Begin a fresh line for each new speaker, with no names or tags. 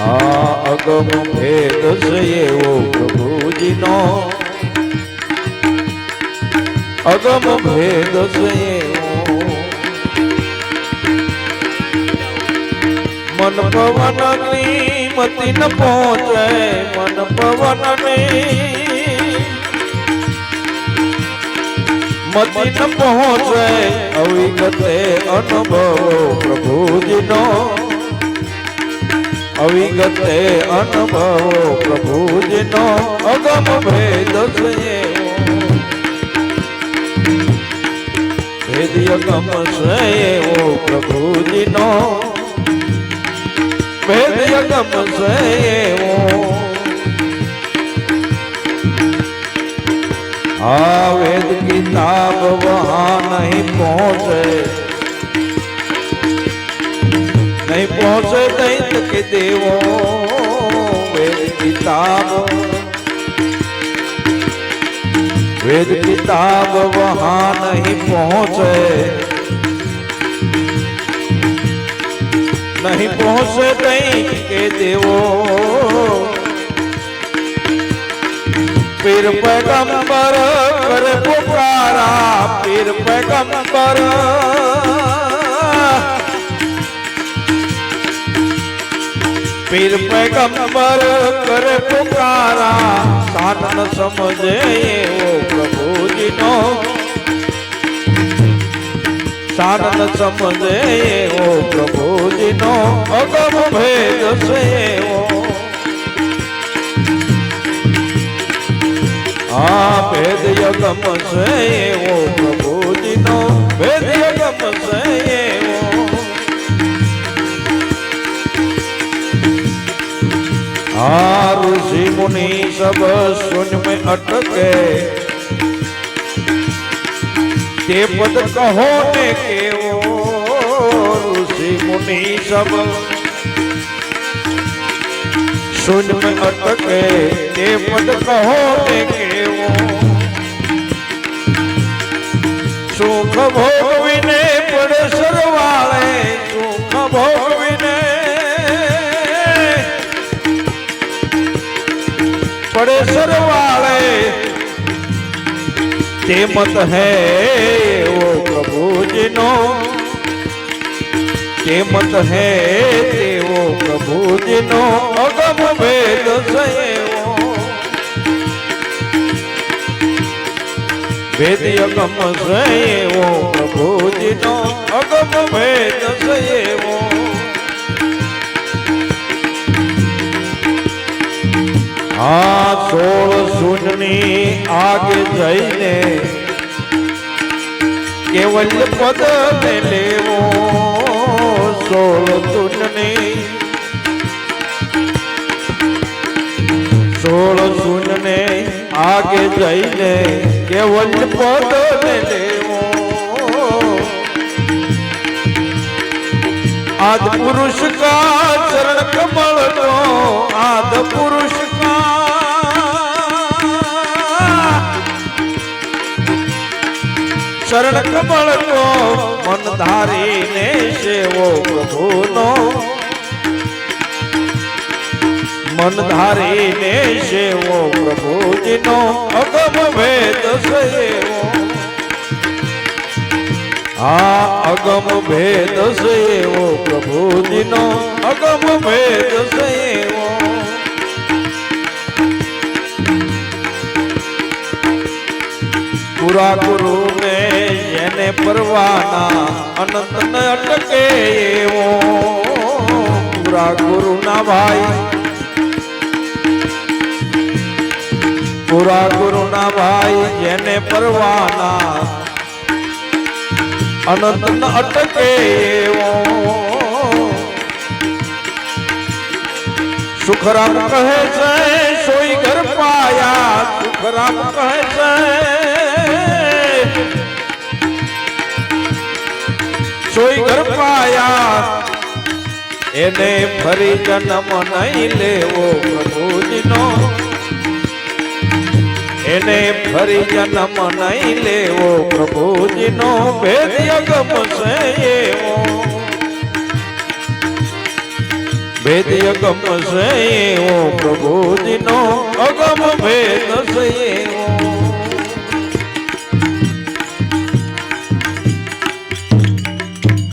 આ અગમ ભેદ છે એવો પ્રભુજીનો. અગમ ભેદ છે મન પવનની મતિ ન પહોંચે, મન પવનની મતિ ન પહોંચે, અવિગતે અનુભવો પ્રભુજીનો. અવિગતે અનુભવો પ્રભુજીનો અગમ ભેદ છે. ભેદ અગમ છે એવો પ્રભુજીનો. ભેદ અગમ છે એવો આ વેદ કિતાબ વહા નહીં પહોંચે નહીં પહોંચે દૈત કે દેવો વેદ કિતાબ વેદ કિતાબ વહા નહીં પહોંચે નહીં પહોંચે દૈત કે દેવો પીર पैगंबर કરે પુકારા પીર પૈગંબર પીર. પૈગંબર કરે પુકારા. સાધન સમજે એવો પ્રભુજીનો. સાધન સમજે એવો પ્રભુજીનો. અગમ ભેદ છે. એવો આ ભેદ યગમ છે એવો પ્રભુજીનો ભેદ યગમ છે એવો આ ઋષિ મુનિ સબ શૂન્ય में અટકે તે પદ કહો ને કેવો ઋષિ મુનિ સબ શૂન્ય में અટકે તે પદ કહો ને કેવો સુખ ભોગવીને પડે સરવાળે સુખ ભોગવીને પડે સરવાળે તે મત હે ઓ પ્રભુજીનો. તે મત હે તેવો પ્રભુજીનો. અગમ ભેદ અગમ છે પ્રભુજીનો અગમ ભેદ છે આ સોળ શૂન્યની આગે જઈને કેવલ પદ ને લેવો. સોળ શૂન્યની સોળ શૂન્યને આગે જઈને કેવલ પદ ને લેવો. આદ પુરુષ કા ચરણ કમળ નો આદ પુરુષ કા ચરણ કમળ નો મન ધારીને સેવો પ્રભુનો. મન ધારીને સેવો પ્રભુજીનો અગમ ભેદ સેવો. આ અગમ ભેદ સેવો પ્રભુજીનો અગમ ભેદ સેવો. પુરા ગુરુ ને એને પરવાના અનંત ન અટકે એવો. પુરા ગુરુ ના ભાઈ પુરા ગુરુ ના ભાઈ એને પરવાના. અનંત ન અટકે સુખરામ કહે છે, સોઈ ઘર પાયા. સુખરામ કહે છે, સોઈ ઘર પાયા. એને ફરી જન્મ નહીં લેવો પ્રભુજીનો. એને ફરી જન્મ નહીં લેવો. પ્રભુજીનો ભેદ યગમ છે એવો. ભેદ યગમ છે એવો. પ્રભુજીનો અગમ ભેદ છે એવો.